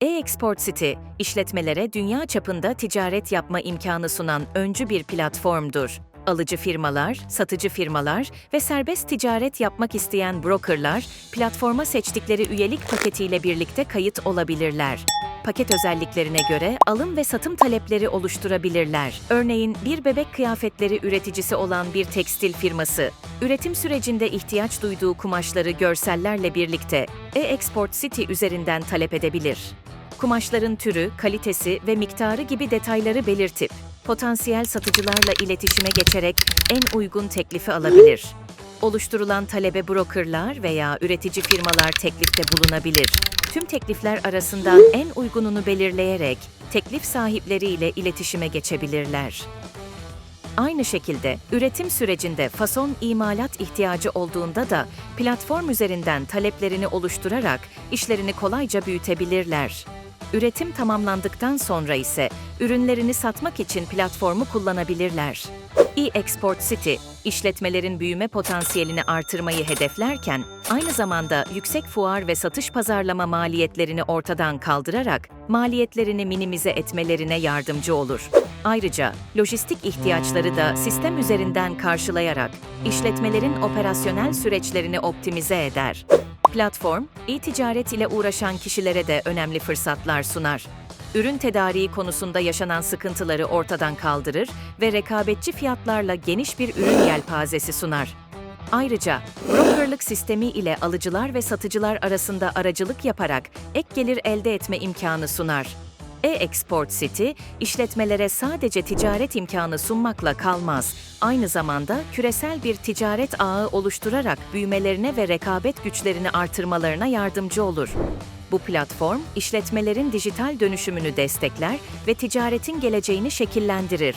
E-Export City, işletmelere dünya çapında ticaret yapma imkanı sunan öncü bir platformdur. Alıcı firmalar, satıcı firmalar ve serbest ticaret yapmak isteyen brokerlar, platforma seçtikleri üyelik paketiyle birlikte kayıt olabilirler. Paket özelliklerine göre alım ve satım talepleri oluşturabilirler. Örneğin bir bebek kıyafetleri üreticisi olan bir tekstil firması, üretim sürecinde ihtiyaç duyduğu kumaşları görsellerle birlikte e-Export City üzerinden talep edebilir. Kumaşların türü, kalitesi ve miktarı gibi detayları belirtip, potansiyel satıcılarla iletişime geçerek en uygun teklifi alabilir. Oluşturulan talebe brokerlar veya üretici firmalar teklifte bulunabilir. Tüm teklifler arasından en uygununu belirleyerek teklif sahipleriyle iletişime geçebilirler. Aynı şekilde üretim sürecinde fason imalat ihtiyacı olduğunda da platform üzerinden taleplerini oluşturarak işlerini kolayca büyütebilirler. Üretim tamamlandıktan sonra ise ürünlerini satmak için platformu kullanabilirler. E-Export City, işletmelerin büyüme potansiyelini artırmayı hedeflerken, aynı zamanda yüksek fuar ve satış pazarlama maliyetlerini ortadan kaldırarak maliyetlerini minimize etmelerine yardımcı olur. Ayrıca lojistik ihtiyaçları da sistem üzerinden karşılayarak işletmelerin operasyonel süreçlerini optimize eder. Platform, e-ticaret ile uğraşan kişilere de önemli fırsatlar sunar. Ürün tedariği konusunda yaşanan sıkıntıları ortadan kaldırır ve rekabetçi fiyatlarla geniş bir ürün yelpazesi sunar. Ayrıca brokerlık sistemi ile alıcılar ve satıcılar arasında aracılık yaparak ek gelir elde etme imkanı sunar. E-Export City, işletmelere sadece ticaret imkanı sunmakla kalmaz, aynı zamanda küresel bir ticaret ağı oluşturarak büyümelerine ve rekabet güçlerini artırmalarına yardımcı olur. Bu platform, işletmelerin dijital dönüşümünü destekler ve ticaretin geleceğini şekillendirir.